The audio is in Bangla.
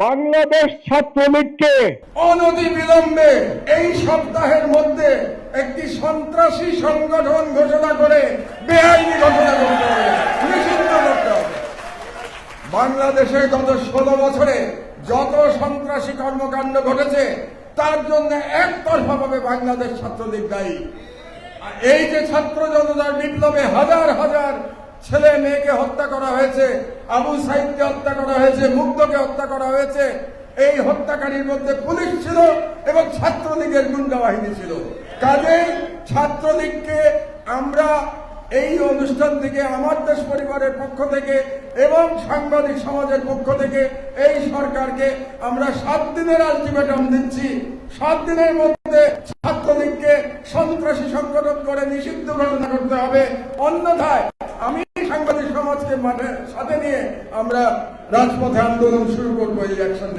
বাংলাদেশ ছাত্রলীগকে অনতি বিলম্বে এই সপ্তাহের মধ্যে একটি সন্ত্রাসী সংগঠন ঘোষণা করে বেআইনি ঘোষণা করতে বাংলাদেশে গত ষোলো বছরে যত সন্ত্রাসী কর্মকাণ্ড ঘটেছে, তার জন্য একতরফাভাবে বাংলাদেশ ছাত্রলীগ দায়ী। এই যে ছাত্র জনতার বিপ্লবে হাজার ছেলে মেয়েকে হত্যা করা হয়েছে, আবু সাইদকে হত্যা করা হয়েছে, মুগ্ধকে হত্যা করা হয়েছে। এই হত্যাকারীর মধ্যে পুলিশ ছিল এবং ছাত্রলীগের গুন্ডা বাহিনী ছিল। কাজেই ছাত্রলীগকে আমরা এই অনুষ্ঠান থেকে, আমার দেশ পরিবারের পক্ষ থেকে এবং সাংবাদিক সমাজের পক্ষ থেকে এই সরকারকে আমরা সাত দিনের আলটিমেটাম দিচ্ছি। সাত দিনের মধ্যে ছাত্রলীগকে সন্ত্রাসী সংগঠন করে নিষিদ্ধ ঘোষণা করতে হবে। অন্যথায় আমি সাংবাদিক সমাজকে মাঠে সাথে নিয়ে আমরা রাজপথে আন্দোলন শুরু করব এই অ্যাকশন